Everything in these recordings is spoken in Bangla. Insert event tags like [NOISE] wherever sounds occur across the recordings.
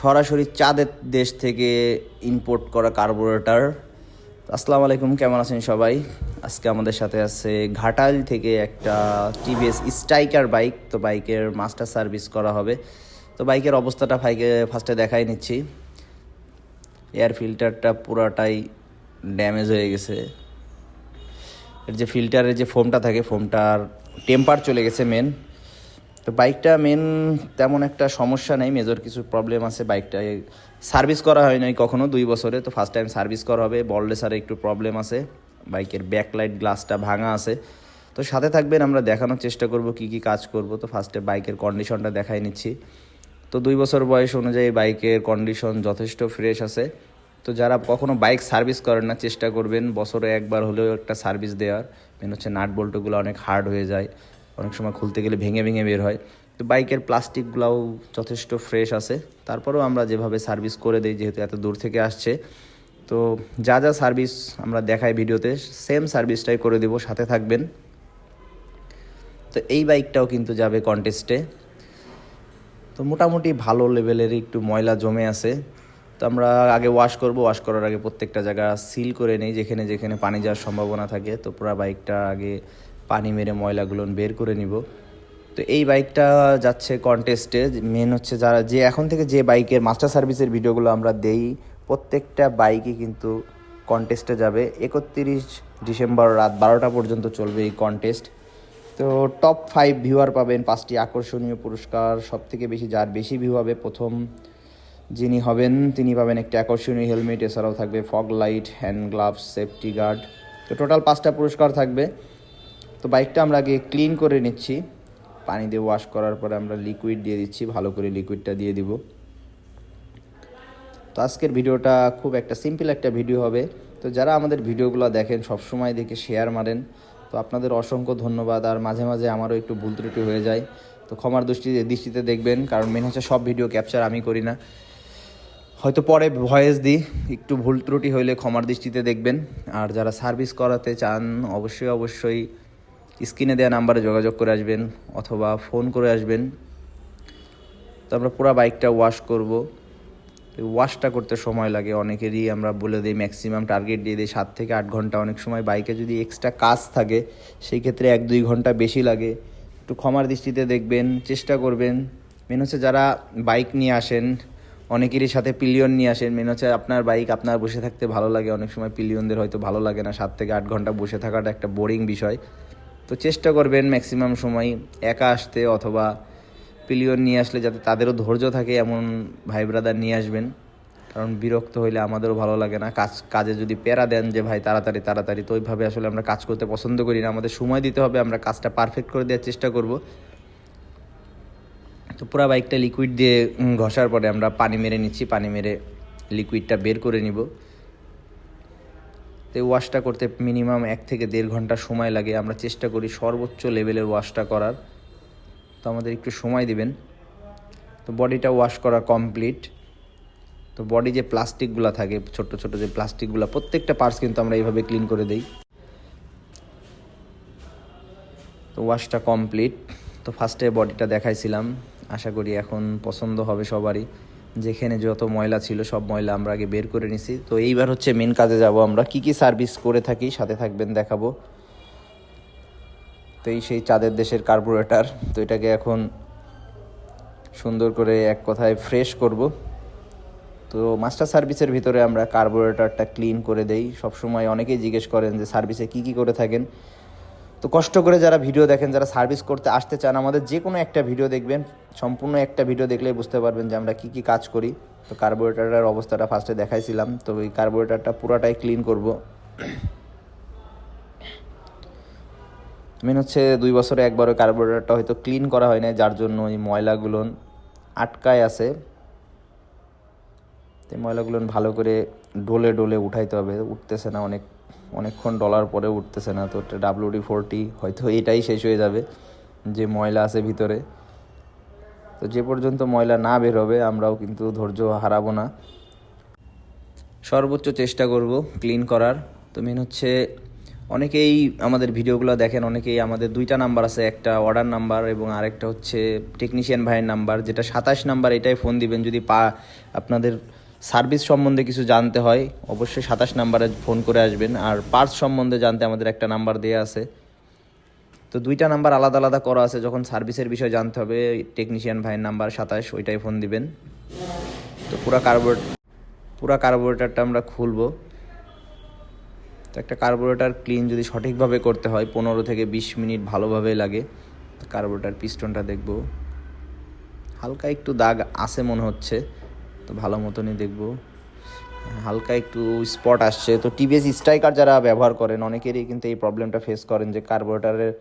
সরাসরি চাঁদের দেশ থেকে ইম্পোর্ট করা কার্বোরেটর আসসালামু আলাইকুম, কেমন আছেন সবাই? আজকে আমাদের সাথে আছে ঘাটাল থেকে একটা টিভিএস স্ট্রাইকার বাইক তো বাইকের মাস্টার সার্ভিস করা হবে। তো বাইকের অবস্থাটা ভাইকে ফার্স্টে দেখাই নিচ্ছি। এয়ার ফিল্টারটা পুরাটাই ড্যামেজ হয়ে গেছে। এর যে ফিল্টারের যে ফোমটা থাকে ফোমটার টেম্পার চলে গেছে মেন তো বাইকটা মেন তেমন একটা সমস্যা নেই মেজর কিছু প্রবলেম আছে বাইকটা সার্ভিস করা হয় নাই কখনো দুই বছরে, তো ফার্স্ট টাইম সার্ভিস করা হবে। বল রেসারে একটু প্রবলেম আছে, বাইকের ব্যাকলাইট গ্লাসটা ভাঙা আছে। তো সাথে থাকবেন, আমরা দেখানোর চেষ্টা করব কি কি কাজ করব। তো ফার্স্টে বাইকের কন্ডিশনটা দেখাই নিচ্ছি। তো দুই বছর বয়স অনুযায়ী বাইকের কন্ডিশন যথেষ্ট ফ্রেশ আছে। তো যারা কখনো বাইক সার্ভিস করেন না, চেষ্টা করবেন, বছরে একবার হলেও একটা সার্ভিস দেওয়ার। মেন হচ্ছে নাট বল্টুগুলো অনেক হার্ড হয়ে যায়। অনেক সময় খুলতে গেলে ভেঙে ভেঙে বের হয়। তো বাইকের প্লাস্টিকগুলোও যথেষ্ট ফ্রেশ আছে। তারপরেও আমরা যেভাবে সার্ভিস করে দিই, যেহেতু এত দূর থেকে আসছে। তো যা যা সার্ভিস আমরা দেখাই ভিডিওতে সেম সার্ভিসটাই করে দেবো, সাথে থাকবেন। তো এই বাইকটাও কিন্তু যাবে কন্টেস্টে তো মোটামুটি ভালো লেভেলের একটু ময়লা জমে আছে। তো আমরা আগে ওয়াশ করব ওয়াশ করার আগে প্রত্যেকটা জায়গা সিল করে নেই, যেখানে যেখানে পানি যাওয়ার সম্ভাবনা থাকে। তো পুরো বাইকটা আগে পানি মেরে ময়লাগুলো বের করে নিব। তো এই বাইকটা যাচ্ছে কন্টেস্টে মেন হচ্ছে যারা যে এখন থেকে যে বাইকের মাস্টার সার্ভিসের ভিডিওগুলো আমরা দেই, প্রত্যেকটা বাইকই কিন্তু কন্টেস্টে যাবে। একত্রিশ ডিসেম্বর রাত বারোটা পর্যন্ত চলবে এই কন্টেস্ট তো টপ ফাইভ ভিউয়ার পাবেন পাঁচটি আকর্ষণীয় পুরস্কার। সব থেকে বেশি যার বেশি ভিউ হবে প্রথম যিনি হবেন, তিনি পাবেন একটা আকর্ষণীয় হেলমেট এছাড়াও থাকবে fog light hand gloves safety guard তো টোটাল পাঁচটা পুরস্কার থাকবে। তো বাইকটা আমরা আগে ক্লিন করে নিচ্ছি। পানি দিয়ে ওয়াশ করার পরে আমরা লিকুইড দিয়ে দিচ্ছি, ভালো করে লিকুইডটা দিয়ে দিব। তো আজকের ভিডিওটা খুব একটা সিম্পল একটা ভিডিও হবে। তো যারা আমাদের ভিডিওগুলো দেখেন, সবসময় দেখে শেয়ার মারেন। তো আপনাদের অসংখ্য ধন্যবাদ। আর মাঝে মাঝে আমারও একটু ভুল ত্রুটি হয়ে যায়। তো ক্ষমার দৃষ্টি, দৃষ্টিতে দেখবেন, কারণ মেন হচ্ছে সব ভিডিও ক্যাপচার আমি করি না। হয়তো পরে ভয়েস দিই, একটু ভুল ত্রুটি হইলে ক্ষমার দৃষ্টিতে দেখবেন। আর যারা সার্ভিস করাতে চান, অবশ্যই অবশ্যই স্ক্রিনে দেওয়া নাম্বারে যোগাযোগ করে আসবেন অথবা ফোন করে আসবেন। তো আমরা পুরো বাইকটা ওয়াশ করব। ওয়াশটা করতে সময় লাগে, অনেকেরই আমরা বলে দিই ম্যাক্সিমাম টার্গেট দিয়ে দিই সাত থেকে আট ঘণ্টা। অনেক সময় বাইকে যদি এক্সট্রা কাজ থাকে, সেই ক্ষেত্রে এক দুই ঘণ্টা বেশি লাগে। একটু ক্ষমার দৃষ্টিতে দেখবেন, চেষ্টা করবেন। মেন হচ্ছে যারা বাইক নিয়ে আসেন, অনেকেরই সাথে পিলিয়ন নিয়ে আসেন। মেন হচ্ছে আপনার বাইক আপনার বসে থাকতে ভালো লাগে। অনেক সময় পিলিয়নদের হয়তো ভালো লাগে না। সাত থেকে আট ঘণ্টা বসে থাকাটা একটা বোরিং বিষয়। তো চেষ্টা করবেন ম্যাক্সিমাম সময় একা আসতে অথবা পিলিয়ন নিয়ে আসলে যাতে তাদেরও ধৈর্য থাকে এমন ভাই ব্রাদার নিয়ে আসবেন। কারণ বিরক্ত হইলে আমাদেরও ভালো লাগে না। কাজ, কাজে যদি প্যারা দেন যে, ভাই, তাড়াতাড়ি তাড়াতাড়ি, তো ওইভাবে আসলে আমরা কাজ করতে পছন্দ করি না। আমাদের সময় দিতে হবে, আমরা কাজটা পারফেক্ট করে দেওয়ার চেষ্টা করব। তো পুরো বাইকটা লিকুইড দিয়ে ঘষার পরে আমরা পানি মেরে নিচ্ছি। পানি মেরে লিকুইডটা বের করে নিব। তো এই ওয়াশটা করতে মিনিমাম এক থেকে দেড় ঘণ্টা সময় লাগে। আমরা চেষ্টা করি সর্বোচ্চ লেভেলের ওয়াশটা করার। তো আমাদের একটু সময় দিবেন। তো বডিটা ওয়াশ করা কমপ্লিট তো বডি যে প্লাস্টিকগুলো থাকে ছোট ছোট যে প্লাস্টিকগুলো প্রত্যেকটা পার্টস কিন্তু আমরা এইভাবে ক্লিন করে দিই। তো ওয়াশটা কমপ্লিট তো ফার্স্টে বডিটা দেখাইছিলাম। আশা করি এখন পছন্দ হবে সবারই। যেখানে যত ময়লা ছিল, সব ময়লা আমরা আগে বের করে নিছি। তো এইবার হচ্ছে মেন কাজে যাব আমরা। কি কি সার্ভিস করে থাকি সাথে থাকবেন দেখাবো। তো এই সেই চাঁদের দেশের কার্বোরেটর তো এটাকে এখন সুন্দর করে এক কথায় ফ্রেশ করব। তো মাস্টার সার্ভিসের ভিতরে আমরা কার্বোরেটরটা ক্লিন করে দেই। সবসময় অনেকেই জিজ্ঞেস করেন যে সার্ভিসে কি কি করে থাকেন? তো কষ্ট করে যারা ভিডিও দেখেন, যারা সার্ভিস করতে আসতে চান, আমাদের যে কোনো একটা ভিডিও দেখবেন, সম্পূর্ণ একটা ভিডিও দেখলেই বুঝতে পারবেন যে আমরা কি কি কাজ করি। তো কার্বোরেটরের অবস্থাটা ফার্স্টে দেখাইছিলাম, তো ওই কার্বোরেটরটা পুরাটাই ক্লিন করব। মেন হচ্ছে দুই বছরে একবার ওই কার্বোরেটরটা হয়তো ক্লিন করা হয় না যার জন্য ওই ময়লাগুলো আটকায় আছে। তো এই ময়লাগুলো ভালো করে ডোলে ডোলে উঠাইতে হবে, উঠতেছে না অনেক। অনেকক্ষণ ডলার পরে উঠতেছে না, তো ডাব্লিউডি ফোরটি হয়তো এটাই শেষ হয়ে যাবে, যে ময়লা আছে ভিতরে। তো যে পর্যন্ত ময়লা না বের হবে, আমরাও কিন্তু ধৈর্য হারাবো না। সর্বোচ্চ চেষ্টা করব ক্লিন করার। তো মেন হচ্ছে, অনেকেই আমাদের ভিডিওগুলো দেখেন, অনেকেই আমাদের দুইটা নাম্বার আছে, একটা অর্ডার নাম্বার এবং আরেকটা হচ্ছে টেকনিশিয়ান ভাইয়ের নাম্বার যেটা সাতাশ নাম্বার এটাই ফোন দিবেন যদি পা আপনাদের সার্ভিস সম্বন্ধে কিছু জানতে হয়, অবশ্যই সাতাশ নাম্বারে ফোন করে আসবেন। আর পার্স সম্বন্ধে জানতে আমাদের একটা নাম্বার দেওয়া আছে। তো দুইটা নাম্বার আলাদা আলাদা করা আছে, যখন সার্ভিসের বিষয়ে জানতে হবে, টেকনিশিয়ান ভাইয়ের নাম্বার সাতাশ, ওইটাই ফোন দিবেন। তো পুরা কার্বোরেট, পুরা কার্বোরেটারটা আমরা খুলবো। তো একটা কার্বোরেটার ক্লিন যদি সঠিকভাবে করতে হয়, পনেরো থেকে বিশ মিনিট ভালোভাবে লাগে। কার্বোরেটার পিস্টনটা দেখব। হালকা একটু দাগ আছে মনে হচ্ছে। তো ভালো মতনই দেখব। হালকা একটু স্পট আসছে। তো টিভিএস স্ট্রাইকার যারা ব্যবহার করেন, অনেকেরই কিন্তু এই প্রবলেমটা ফেস করেন যে কার্বোরেটারের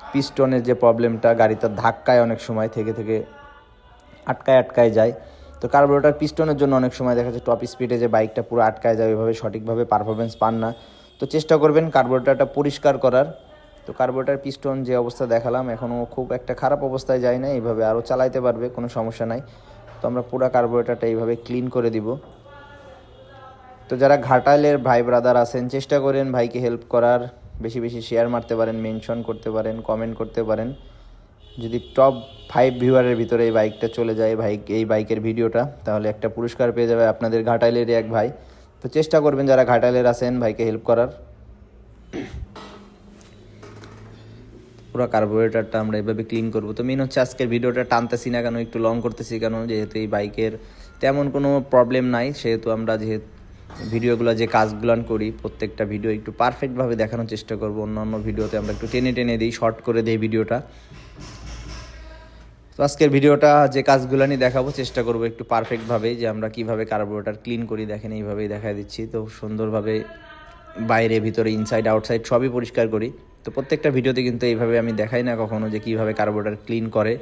পিস্টনের যে প্রবলেমটা গাড়িতে ধাক্কায় অনেক সময় থেকে থেকে আটকায় আটকায় যায়। তো কার্বোরেটার পিস্টনের জন্য অনেক সময় দেখা যায় টপ স্পিডে যে বাইকটা পুরো আটকায় যায়, ওইভাবে সঠিকভাবে পারফরমেন্স পান না। তো চেষ্টা করবেন কার্বোরেটারটা পরিষ্কার করার। তো কার্বোরেটার পিস্টন যে অবস্থা দেখালাম, এখনও খুব একটা খারাপ অবস্থায় যায় না এইভাবে আরও চালাইতে পারবে, কোনো সমস্যা নাই। তো আমরা পুরো কার্বোরেটারটা এইভাবে ক্লিন করে দিব। তো যারা ঘাটালের ভাই ব্রাদার আছেন, চেষ্টা করেন ভাইকে হেল্প করার। বেশি বেশি শেয়ার মারতে পারেন মেনশন করতে পারেন কমেন্ট করতে পারেন। যদি টপ ফাইভ ভিউয়ারের ভিতরে এই বাইকটা চলে যায়, ভাই, এই বাইকের ভিডিওটা, তাহলে একটা পুরস্কার পেয়ে যাবে আপনাদের ঘাটাইলেরই এক ভাই। তো চেষ্টা করবেন যারা ঘাটাইলের আছেন, ভাইকে হেল্প করার। পুরো কার্বোরেটারটা আমরা এভাবে ক্লিন করব। তো মেন হচ্ছে আজকের ভিডিওটা টানতেছি না কেন, একটু লং করতেছি কেন, যেহেতু এই বাইকের তেমন কোনো প্রবলেম নাই। সেহেতু আমরা যেহেতু ভিডিওগুলো যে কাজগুলো করি, প্রত্যেকটা ভিডিও একটু পারফেক্টভাবে দেখানোর চেষ্টা করব। অন্য অন্য ভিডিওতে আমরা একটু টেনে টেনে দিই শর্ট করে দিই ভিডিওটা তো আজকের ভিডিওটা যে কাজগুলো নিয়ে দেখাবো, চেষ্টা করব একটু পারফেক্টভাবে যে আমরা কীভাবে কার্বোরেটার ক্লিন করি। দেখেন, এইভাবেই দেখা দিচ্ছি। তো সুন্দরভাবে বাইরে, ভিতরে ইনসাইড আউটসাইড সবই পরিষ্কার করি। তো প্রত্যেকটা ভিডিওতে কিন্তু এইভাবে আমি দেখাই না কখনো যে কীভাবে কার্বোরেটার ক্লিন করে।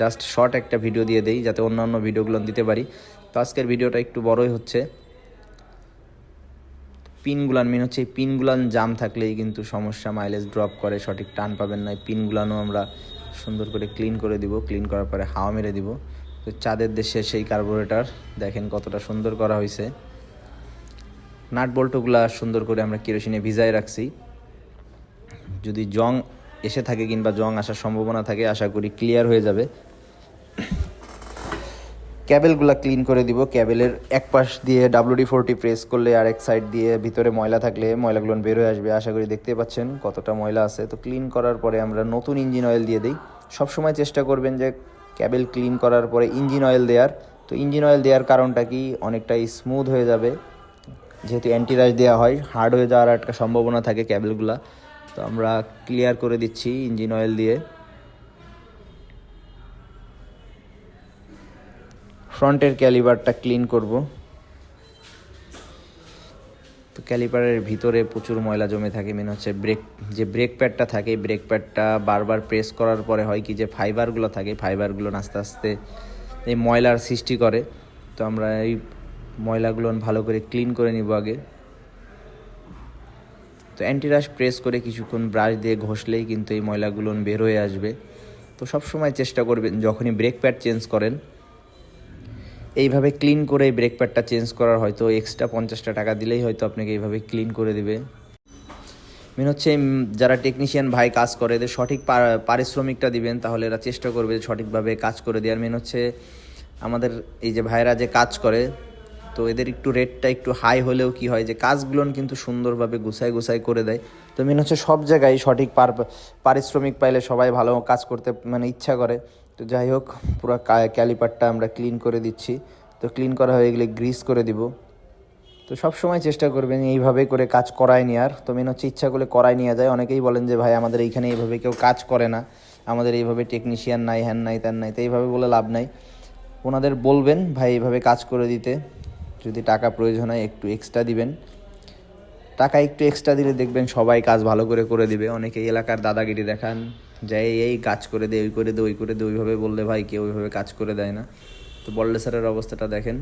জাস্ট শর্ট একটা ভিডিও দিয়ে দেই যাতে অন্যান্য ভিডিওগুলো দিতে পারি। তো আজকের ভিডিওটা একটু বড়ই হচ্ছে। পিনগুলান মেন হচ্ছে এই পিনগুলান জাম থাকলেই কিন্তু সমস্যা মাইলেজ ড্রপ করে, সঠিক টান পাবেন না। এই পিনগুলানও আমরা সুন্দর করে ক্লিন করে দিব। ক্লিন করার পরে হাওয়া মেরে দিব। তো চাঁদের দেশে সেই কার্বোরেটার দেখেন কতটা সুন্দর করা হয়েছে নাট বল্টুগুলা সুন্দর করে আমরা কেরোসিনে ভিজায় রাখছি। যদি জং এসে থাকে কিংবা জং আসার সম্ভাবনা থাকে, আশা করি ক্লিয়ার হয়ে যাবে। ক্যাবেলগুলো ক্লিন করে দিব। ক্যাবেলের এক পাশ দিয়ে ডাব্লিউডি ফোরটি প্রেস করলে আর এক সাইড দিয়ে ভিতরে ময়লা থাকলে ময়লাগুলো বের হয়ে আসবে। আশা করি দেখতে পাচ্ছেন কতটা ময়লা আছে। তো ক্লিন করার পরে আমরা নতুন ইঞ্জিন অয়েল দিয়ে দিই। সবসময় চেষ্টা করবেন যে ক্যাবেল ক্লিন করার পরে ইঞ্জিন অয়েল দেওয়ার তো ইঞ্জিন অয়েল দেওয়ার কারণটা কি? অনেকটাই স্মুথ হয়ে যাবে। যেহেতু অ্যান্টিরাইজ দেওয়া হয় হার্ড হয়ে যাওয়ার একটা সম্ভাবনা থাকে ক্যাবেলগুলো। তো আমরা ক্লিয়ার করে দিচ্ছি ইঞ্জিন অয়েল দিয়ে। ফ্রন্টের ক্যালিবারটা ক্লিন করব। তো ক্যালিপারের ভিতরে প্রচুর ময়লা জমে থাকে মেন হচ্ছে ব্রেক যে ব্রেক প্যাডটা থাকে ব্রেক প্যাডটা বারবার প্রেস করার পরে হয় কি যে ফাইবারগুলো থাকে ফাইবারগুলো আস্তে আস্তে এই ময়লার সৃষ্টি করে। তো আমরা এই ময়লাগুলো ভালো করে ক্লিন করে নিব আগে। তো অ্যান্টিরাশ প্রেস করে কিছুক্ষণ ব্রাশ দিয়ে ঘষলেই কিন্তু এই ময়লাগুলো বের হয়ে আসবে। তো সবসময় চেষ্টা করবেন যখনই ব্রেক প্যাড চেঞ্জ করেন, এইভাবে ক্লিন করে ব্রেক প্যাডটা চেঞ্জ করার হয়তো এক্সট্রা পঞ্চাশটা টাকা দিলেই হয়তো আপনাকে এইভাবে ক্লিন করে দেবে। মেন হচ্ছে যারা টেকনিশিয়ান ভাই কাজ করে, এদের সঠিক পারিশ্রমিকটা দিবেন, তাহলে এরা চেষ্টা করবে সঠিকভাবে কাজ করে দেওয়ার। মেন হচ্ছে, আমাদের এই যে ভাইরা যে কাজ করে তো এদের একটু রেটটা একটু হাই হলেও কি হয় যে কাজগুলো কিন্তু সুন্দরভাবে গুছাই গুছাই করে দেয়। তো মেন হচ্ছে সব জায়গায় সঠিক পার, পারিশ্রমিক পাইলে সবাই ভালো কাজ করতে মানে ইচ্ছা করে। তো যাই হোক, পুরো ক্যালিপারটা আমরা ক্লিন করে দিচ্ছি। তো ক্লিন করা হয়ে গেলে গ্রিস করে দিব। তো সব সময় চেষ্টা করবেন এইভাবে করে কাজ করায় নেওয়ার। তো মেন হচ্ছে ইচ্ছা করলে করায় নিয়ে যায়। অনেকেই বলেন যে, ভাই, আমাদের এইখানে এইভাবে কেউ কাজ করে না। আমাদের এইভাবে টেকনিশিয়ান নাই, হ্যান নাই, ত্যান নাই। তো এইভাবে বলে লাভ নাই। ওনাদের বলবেন, ভাই, এইভাবে কাজ করে দিতে। যদি টাকা প্রয়োজন হয় একটু এক্সট্রা দিবেন। টাকা একটু এক্সট্রা দিলে দেখবেন সবাই কাজ ভালো করে করে দিবে। অনেকে এলাকার দাদাগিরি দেখান, যে এই কাজ করে দে, ওই করে দে, ওই করে দে, ওইভাবে বললে ভাই কেউ ওইভাবে কাজ করে দেয় না। তো বল্লে স্যারের অবস্থাটা দেখেন।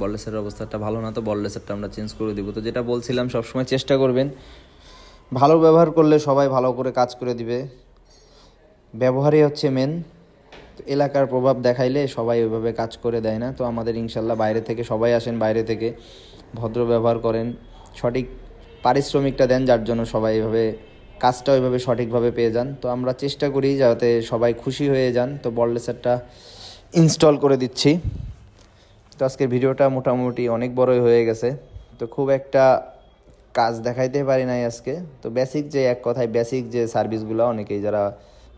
বল্লেসের অবস্থাটা ভালো না তো বল্লেসেরটা আমরা চেঞ্জ করে দিব। তো যেটা বলছিলাম, সবসময় চেষ্টা করবেন। ভালো ব্যবহার করলে সবাই ভালো করে কাজ করে দিবে। ব্যবহারই হচ্ছে মেন তো এলাকার প্রভাব দেখাইলে সবাই ওইভাবে কাজ করে দেয় না। তো আমাদের ইনশাল্লাহ বাইরে থেকে সবাই আসেন, বাইরে থেকে ভদ্র ব্যবহার করেন, সঠিক পারিশ্রমিকটা দেন যার জন্য সবাই এভাবে কাজটা ওইভাবে সঠিকভাবে পেয়ে যান। তো আমরা চেষ্টা করি যাতে সবাই খুশি হয়ে যান। তো বললেসারটা ইনস্টল করে দিচ্ছি। তো আজকের ভিডিওটা মোটামুটি অনেক বড়ই হয়ে গেছে। তো খুব একটা কাজ দেখাইতে পারি নাই আজকে। তো বেসিক যে এক কথায় বেসিক যে সার্ভিসগুলো অনেকেই যারা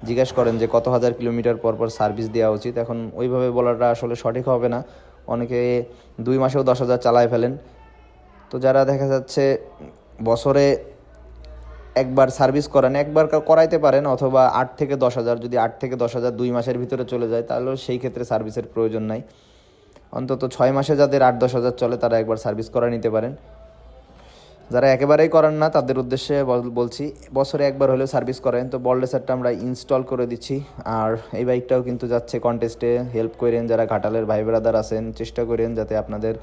জিজ্ঞাসা করেন যে কত হাজার কিলোমিটার পর পর সার্ভিস দেওয়া উচিত। এখন ওইভাবে বলাটা আসলে সঠিক হবে না। অনেকে দুই মাসেও দশ হাজার চালায় ফেলেন। তো যারা দেখা যাচ্ছে বছরে একবার সার্ভিস করেন, একবার করাইতে পারেন, অথবা আট থেকে দশ হাজার, যদি আট থেকে দশ হাজার দুই মাসের ভিতরে চলে যায়, তাহলেও সেই ক্ষেত্রে সার্ভিসের প্রয়োজন নাই। অন্তত ছয় মাসে যাদের আট দশ হাজার চলে, তারা একবার সার্ভিস করা নিতে পারেন। যারা একেবারেই করেন না, তাদের উদ্দেশ্যে বল- বলছি, বছরে একবার হলেও সার্ভিস করেন। তো বলডেসারটা আমরা ইনস্টল করে দিচ্ছি। আর এই বাইকটাও কিন্তু যাচ্ছে কন্টেস্টে হেল্প করেন যারা ঘাটালের ভাই ব্রাদার আছেন, চেষ্টা করেন যাতে আপনাদের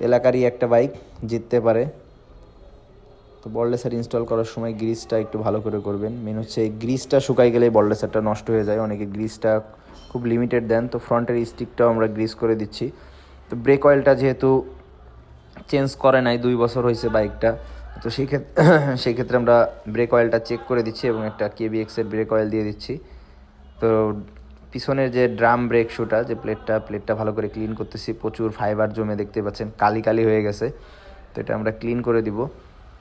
এলাকারই একটা বাইক জিততে পারে। তো বলডেসার ইনস্টল করার সময় গ্রিসটা একটু ভালো করে করবেন। মেন হচ্ছে গ্রিসটা শুকাই গেলেই বলডেসারটা নষ্ট হয়ে যায়। অনেকে গ্রিসটা খুব লিমিটেড দেন। তো ফ্রন্টের স্টিকটাও আমরা গ্রিস করে দিচ্ছি। তো ব্রেক অয়েলটা যেহেতু চেঞ্জ করে নাই, দুই বছর হয়েছে বাইকটা। তো সেই ক্ষেত্রে [COUGHS] সেই ক্ষেত্রে আমরা ব্রেক অয়েলটা চেক করে দিচ্ছি এবং একটা কেবিএক্সের ব্রেক অয়েল দিয়ে দিচ্ছি। তো পিছনের যে ড্রাম ব্রেক শুটা যে প্লেটটা প্লেটটা ভালো করে ক্লিন করতেছি। প্রচুর ফাইবার জমে দেখতে পাচ্ছেন, কালি কালি হয়ে গেছে। তো এটা আমরা ক্লিন করে দিব।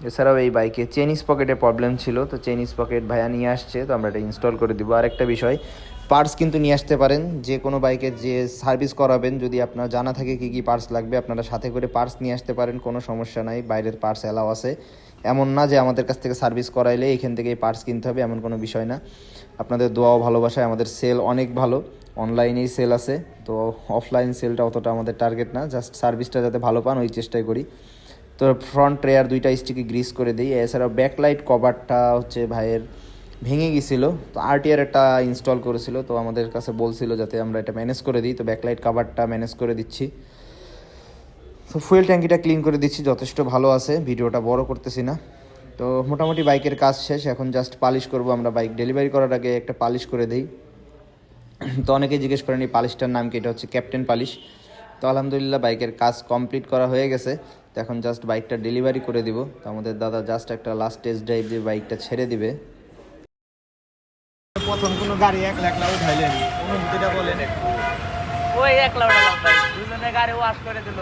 এছাড়াও এই বাইকে চেনিস পকেটে প্রবলেম ছিল। তো চেনিস পকেট ভাইয়া নিয়ে আসছে, তো আমরা এটা ইনস্টল করে দিব। আর একটা বিষয় পার্টস কিন্তু নিয়ে আসতে পারেন, যে কোনো বাইকের যে সার্ভিস করাবেন, যদি আপনার জানা থাকে কী কী পার্টস লাগবে, আপনারা সাথে করে পার্টস নিয়ে আসতে পারেন, কোনো সমস্যা নাই, বাইরের পার্টস অ্যালাও আছে। এমন না যে আমাদের কাছ থেকে সার্ভিস করাইলে এখান থেকে পার্টস কিনতে হবে, এমন কোনো বিষয় না। আপনাদের দোয়াও ভালোবাসায়, আমাদের সেল অনেক ভালো অনলাইনেই সেল আছে, তো অফলাইন সেলটা অতটা আমাদের টার্গেট না জাস্ট সার্ভিসটা যাতে ভালো পান, ওই চেষ্টাই করি। তো ফ্রন্ট ট্রেয়ার দুইটা স্টিকে গ্রিস করে দিই, এছাড়াও ব্যাকলাইট কভারটা হচ্ছে ভাইয়ের ভেঙে গেছিল। তো আরটিআর একটা ইনস্টল করেছিল। তো আমাদের কাছে বলছিল যাতে আমরা এটা ম্যানেজ করে দিই। তো ব্যাকলাইট কাভারটা ম্যানেজ করে দিচ্ছি। তো ফুয়েল ট্যাঙ্কিটা ক্লিন করে দিচ্ছি। যথেষ্ট ভালো আছে। ভিডিওটা বড় করতেছি না। তো মোটামুটি বাইকের কাজ শেষ। এখন জাস্ট পালিশ করব। আমরা বাইক ডেলিভারি করার আগে একটা পালিশ করে দিই। তো অনেকেই জিজ্ঞেস করেন, এই পালিশটার নাম কি? এটা হচ্ছে ক্যাপ্টেন পালিশ। তো আলহামদুলিল্লাহ বাইকের কাজ কমপ্লিট করা হয়ে গেছে। তো এখন জাস্ট বাইকটা ডেলিভারি করে দিব। তো আমাদের দাদা জাস্ট একটা লাস্ট টেস্ট ড্রাইভ দিয়ে বাইকটা ছেড়ে দিবে। প্রথম কোনো গাড়ি এক লাখ লাখ উঠাইলেন? অনুভূতিটা বলেন একটু। ওই একলা উঠালাম দুজনে গাড়ি ওয়াশ করে দিল।